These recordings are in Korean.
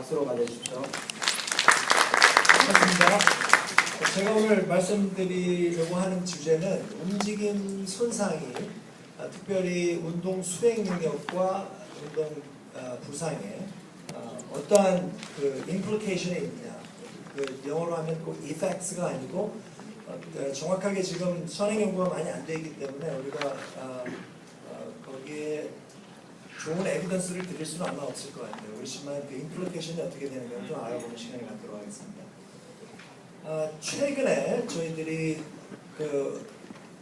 박수로 맞아주십시오. 반갑습니다. 제가 오늘 말씀드리려고 하는 주제는 움직임 손상이 아, 특별히 운동 수행 능력과 운동 아, 부상에 아, 어떠한 그 implication이 있냐. 그 영어로 하면 꼭 effects가 아니고 어, 그 정확하게 지금 선행 연구가 많이 안 되기 때문에 우리가 거기에 좋은 에비던스를 드릴 수는 아마 없을 것 같아요. 그렇지만 그 임플리케이션이 어떻게 되는지 좀 알아보는 시간을 갖도록 하겠습니다. 아, 최근에 저희들이 그,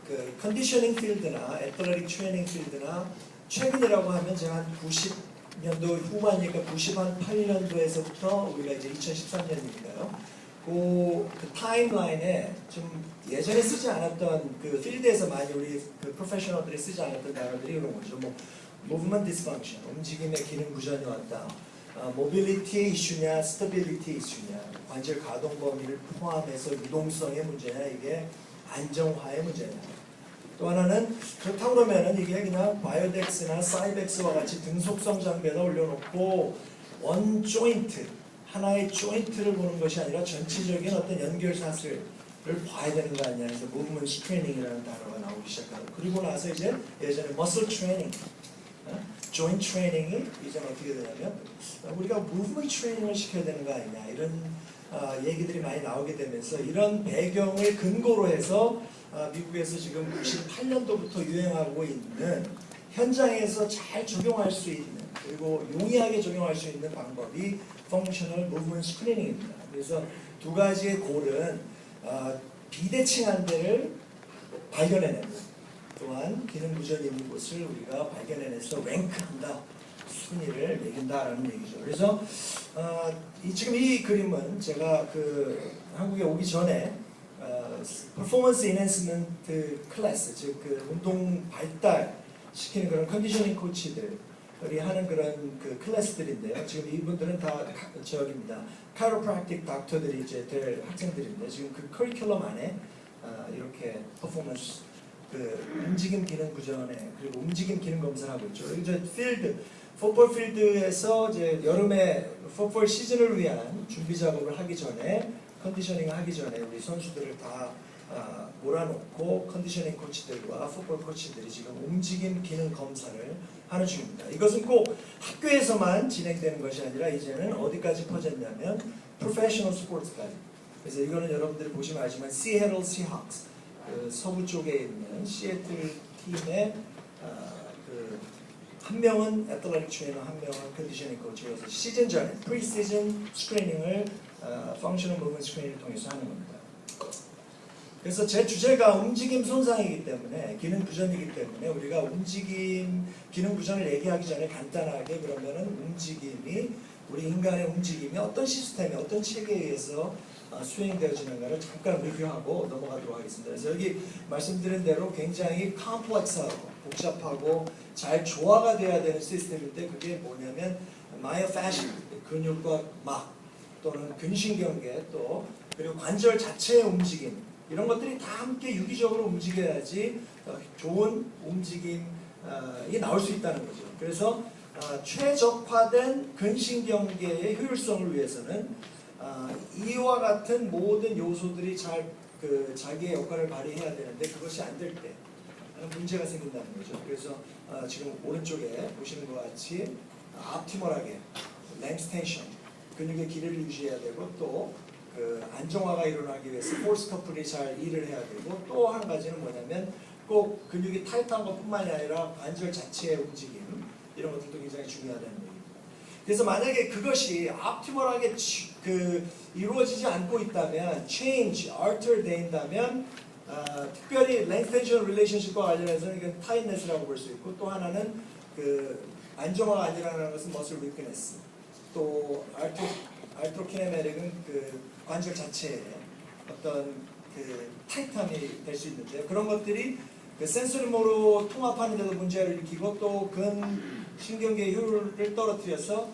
그 컨디셔닝 필드나 애틀레틱 트레이닝 필드나 최근이라고 하면 제가 한 90년도 후반이니까 98년도에서부터 우리가 이제 2013년이니까요. 그, 그 타임라인에 좀 예전에 쓰지 않았던 그 필드에서 많이 우리 그 프로페셔널들이 쓰지 않았던 단어들이 이런 거죠. 뭐 movement dysfunction, 움직임의 기능 부전이 왔다. 어, 모빌리티의 이슈냐, 스테빌리티 이슈냐, 관절 가동 범위를 포함해서 유동성의 문제냐, 이게 안정화의 문제냐. 또 하나는 그렇다고 그러면은 이게 그냥 바이오덱스나 사이벡스와 같이 등속성 장비에다 올려놓고 원 조인트, 하나의 조인트를 보는 것이 아니라 전체적인 어떤 연결사슬을 봐야 되는 거 아니냐. 그래서 무브먼트 스트레이닝이라는 단어가 나오기 시작하고 그리고 나서 이제 예전에 머슬 트레이닝 조인 트레이닝이 이제 어떻게 되냐면 우리가 무브먼트 트레이닝을 시켜야 되는 거 아니냐 이런 어, 얘기들이 많이 나오게 되면서 이런 배경을 근거로 해서 어, 미국에서 지금 98년도부터 유행하고 있는 현장에서 잘 적용할 수 있는 그리고 용이하게 적용할 수 있는 방법이 펑셔널 무브먼트 스크리닝입니다. 그래서 두 가지의 골은 어, 비대칭한 데를 발견해내고 또한 기능 있는 곳을 우리가 발견해내서 랭크한다, 순위를 매긴다라는 얘기죠. 그래서 어, 이, 지금 이 그림은 제가 그 한국에 오기 전에 어, 퍼포먼스 이넨스먼트 클래스, 즉 그 운동 발달 시키는 그런 컨디셔닝 코치들이 하는 그런 그 클래스들인데요. 지금 이분들은 다 카- 저기입니다. 카이로프락틱 닥터들이 이제 될 학생들인데 지금 그 커리큘럼 안에 어, 이렇게 퍼포먼스 그 움직임 기능 부전에 그리고 움직임 기능 검사를 하고 있죠. 이제 필드, 풋볼 필드에서 이제 여름에 풋볼 시즌을 위한 준비 작업을 하기 전에 컨디셔닝을 하기 전에 우리 선수들을 다 아, 몰아놓고 컨디셔닝 코치들과 풋볼 코치들이 지금 움직임 기능 검사를 하는 중입니다. 이것은 꼭 학교에서만 진행되는 것이 아니라 이제는 어디까지 퍼졌냐면 프로페셔널 스포츠까지. 그래서 이거는 여러분들이 보시면 알지만 시애틀 시학스 그 서부 쪽에 있는 시애틀 팀의 아, 그한 명은 애틀레틱 트레이너, 한 명은 컨디셔닝 코치여서 시즌 전에 프리 시즌 스크리닝을 펑셔널 무브먼트 스크리닝을 통해서 하는 겁니다. 그래서 제 주제가 움직임 손상이기 때문에 기능 부전이기 때문에 우리가 움직임 기능 부전을 얘기하기 전에 간단하게 그러면은 움직임이 우리 인간의 움직임이 어떤 시스템에 어떤 체계에 의해서 어, 수행되어지는가를 잠깐 리뷰하고 넘어가도록 하겠습니다. 그래서 여기 말씀드린 대로 굉장히 컴플렉스하고 복잡하고 잘 조화가 돼야 되는 시스템인데 그게 뭐냐면 마이오패션 근육과 막 또는 근신경계 또 그리고 관절 자체의 움직임 이런 것들이 다 함께 유기적으로 움직여야지 어, 좋은 움직임이 나올 수 있다는 거죠. 그래서 어, 최적화된 근신경계의 효율성을 위해서는 어, 이와 같은 모든 요소들이 잘 그 자기의 역할을 발휘해야 되는데 그것이 안 될 때 문제가 생긴다는 거죠. 그래서 어, 지금 오른쪽에 보시는 것 같이 앞티멀하게 랭스텐션 근육의 길이를 유지해야 되고 또 그 안정화가 일어나기 위해서 포스 커플이 잘 일을 해야 되고 또 한 가지는 뭐냐면 꼭 근육이 타이트한 것뿐만이 아니라 관절 자체의 움직임 이런 것들도 굉장히 중요하다는 얘기입니다. 그래서 만약에 그것이 치- 그 이루어지지 않고 있다면 change, alter 된다면 아, 특별히 length-tension relationship과 관련해서는 이건 tightness라고 볼 수 있고 또 하나는 그 안정화가 안 일어나는 것은 muscle weakness 또 알토 알토키네메릭은 그 관절 자체에 어떤 그 타이트함이 될 수 있는데요. 그런 것들이 그 센서리모로 통합하는 데도 문제를 일으키고 또 근 신경계의 효율을 떨어뜨려서 어,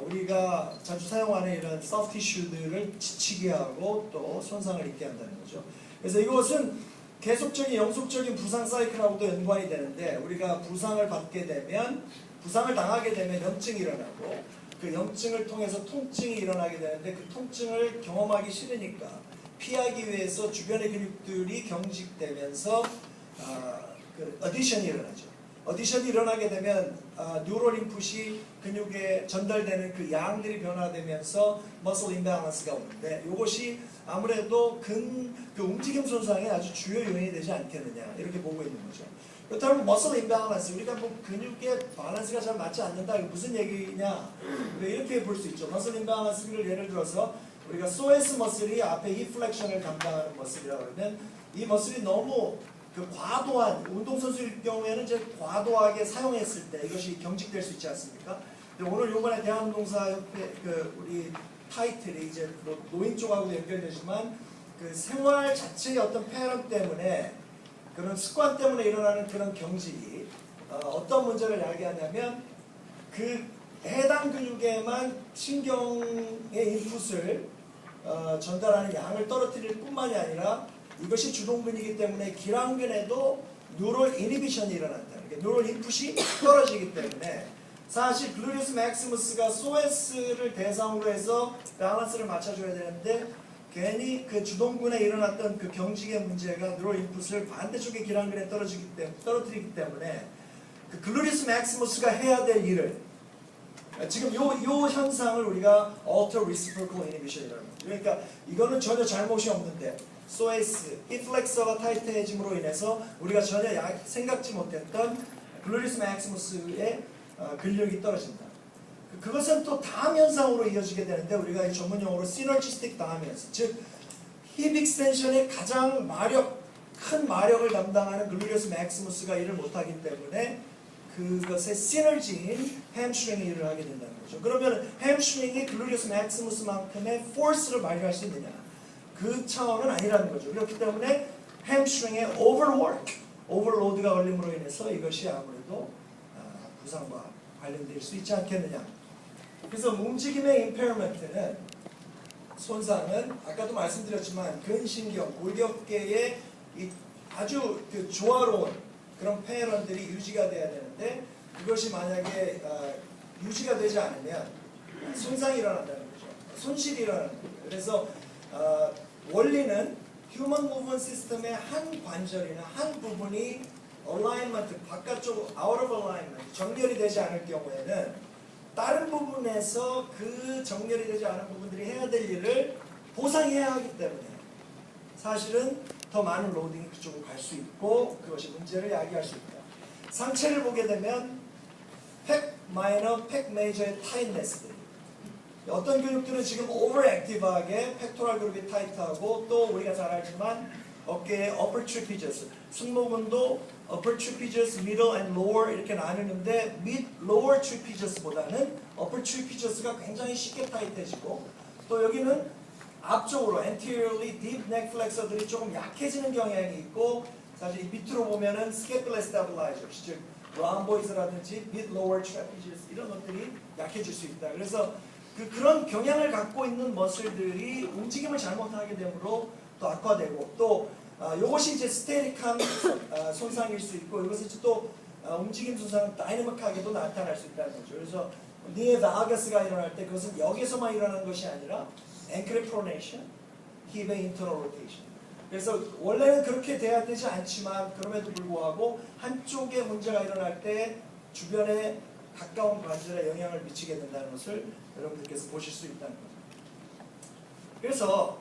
우리가 자주 사용하는 이런 소프트 티슈들을 지치게 하고 또 손상을 입게 한다는 거죠. 그래서 이것은 계속적인 영속적인 부상 사이클하고도 연관이 되는데 우리가 부상을 받게 되면 부상을 당하게 되면 염증이 일어나고 그 염증을 통해서 통증이 일어나게 되는데 그 통증을 경험하기 싫으니까 피하기 위해서 주변의 근육들이 경직되면서 아, 그 어디션이 일어나죠. 어디션이 일어나게 되면 아, 뉴럴 인풋이 근육에 전달되는 그 양들이 변화되면서 머슬 임밸런스가 오는데 이것이 아무래도 근, 그 움직임 손상의 아주 주요 요인이 되지 않겠느냐 이렇게 보고 있는 거죠. 그렇다면 머슬 임밸런스 우리가 뭐 근육의 밸런스가 잘 맞지 않는다 이게 무슨 얘기냐 우리가 이렇게 볼 수 있죠. 머슬 임밸런스를 예를 들어서 우리가 소에스 머슬이 앞에 힙 플렉션을 담당하는 머슬이라고 그러면 이 머슬이 너무 그 과도한 운동선수일 경우에는 이제 과도하게 사용했을 때 이것이 경직될 수 있지 않습니까? 오늘 요번에 대한운동사협회 그 우리 타이틀이 이제 뭐 노인 쪽하고 연결되지만 그 생활 자체의 어떤 패런 때문에 그런 습관 때문에 일어나는 그런 경직이 어, 어떤 문제를 야기하냐면 그 해당 근육에만 신경의 인풋을 어, 전달하는 양을 떨어뜨릴 뿐만이 아니라 이것이 주동근이기 때문에 기랑근에도 뉴럴 이니비션이 일어난다. 그러니까 뉴럴 인풋이 떨어지기 때문에 사실 글루리우스 맥시무스가 소에스를 대상으로 해서 밸런스를 맞춰줘야 되는데 괜히 그 주동근에 일어났던 그 경직의 문제가 뉴럴 인풋을 반대쪽의 기랑근에 떨어지기 때문에 떨어뜨리기 때문에 그 글루리우스 맥시무스가 해야 될 일을 지금 요, 요 현상을 우리가 alter reciprocal inhibition이라고 합니다. 그러니까 이거는 전혀 잘못이 없는데 소에스, 히플렉서가 타이트해짐으로 인해서 우리가 전혀 야- 생각지 못했던 글루리스 맥시무스의 어, 근력이 떨어진다. 그- 그것은 또 다음 현상으로 이어지게 되는데 우리가 이 전문 용어로 시너지스틱 다음 현상, 즉 힙 익스텐션의 가장 마력 큰 마력을 담당하는 글루리우스 맥시무스가 일을 못하기 때문에 그것의 시너지인 햄스트링이 일을 하게 된다는 거죠. 그러면 햄스트링이 글루리우스 맥시무스만큼의 포스를 발휘할 수 있느냐? 그 차원은 아니라는 거죠. 그렇기 때문에 햄스트링의 오버워크, 오버로드가 걸림으로 인해서 이것이 아무래도 아, 부상과 관련될 수 있지 않겠느냐. 그래서 움직임의 임페어먼트는 손상은 아까도 말씀드렸지만 근신경, 골격계의 이 아주 그 조화로운 그런 페런들이 유지가 돼야 되는 데 그것이 만약에 아, 유지가 되지 않으면 손상이 일어난다는 거죠. 손실이 일어나는 거예요. 그래서 아, 원리는 휴먼 무브먼 시스템의 한 관절이나 한 부분이 얼라인먼트 바깥쪽 out of alignment 정렬이 되지 않을 경우에는 다른 부분에서 그 정렬이 되지 않은 부분들이 해야 될 일을 보상해야 하기 때문에 사실은 더 많은 로딩이 그쪽으로 갈 수 있고 그것이 문제를 야기할 수 있다. 상체를 보게 되면 팩 마이너, 팩 메이저의 타이트네스들 어떤 근육들은 지금 오버액티브하게 팩토랄 그룹이 타이트하고 또 우리가 잘 알지만 어깨의 trapezius 승모근도 trapezius, middle and lower 이렇게 나누는데 mid, upper trapezius가 굉장히 쉽게 타이트해지고 또 여기는 앞쪽으로 anteriorly deep neck flexor들이 조금 약해지는 경향이 있고 사실 이 밑으로 보면은 scapular stabilizers 즉 rhomboids라든지 mid lower trapezius 이런 것들이 약해질 수 있다. 그래서 그 그런 경향을 갖고 있는 머슬들이 움직임을 잘못하게 되므로 또 악화되고 또 아, 이것이 이제 스테릭한 아, 손상일 수 있고 이것이 또 아, 움직임 손상 다이내믹하게도 나타날 수 있다는 거죠. 그래서 니에 바가스가 일어날 때 그것은 여기서만 일어나는 것이 아니라 앵클의 프로네이션, 힙의 인터널 로테이션. 그래서 원래는 그렇게 돼야 되지 않지만 그럼에도 불구하고 한쪽에 문제가 일어날 때 주변에 가까운 관절에 영향을 미치게 된다는 것을 여러분들께서 보실 수 있다는 거죠. 그래서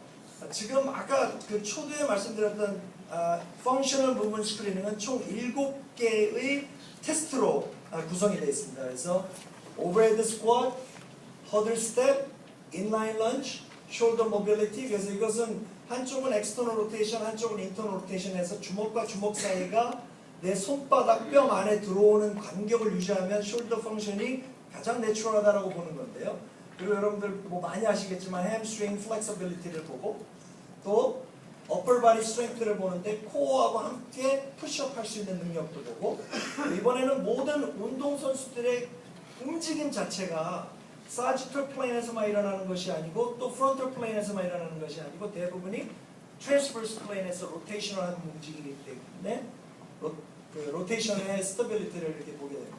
지금 아까 그 초두에 말씀드렸던 아, Functional Movement Screening은 총 7개의 테스트로 아, 구성이 되어 있습니다. 그래서 Overhead Squat, Huddle Step, 그래서 이것은 한쪽은 External Rotation, 한쪽은 Internal Rotation에서 주먹과 주먹 사이가 내 손바닥 뼈 안에 들어오는 간격을 유지하면 숄더 펑션이 가장 내추럴하다라고 보는 건데요. 그리고 여러분들 뭐 많이 아시겠지만 햄스트링 플렉서빌리티를 보고 또 body strength를 보는데 코어하고 함께 푸시업 할 수 있는 능력도 보고 이번에는 모든 운동 선수들의 움직임 자체가 사지털 플레인에서만 일어나는 것이 아니고 또 프론털 플레인에서만 일어나는 것이 아니고 대부분이 트랜스버스 플레인에서 로테이션을 하는 움직임이기 때문에 로, 그 로테이션의 스타빌리티를 이렇게 보게 됩니다.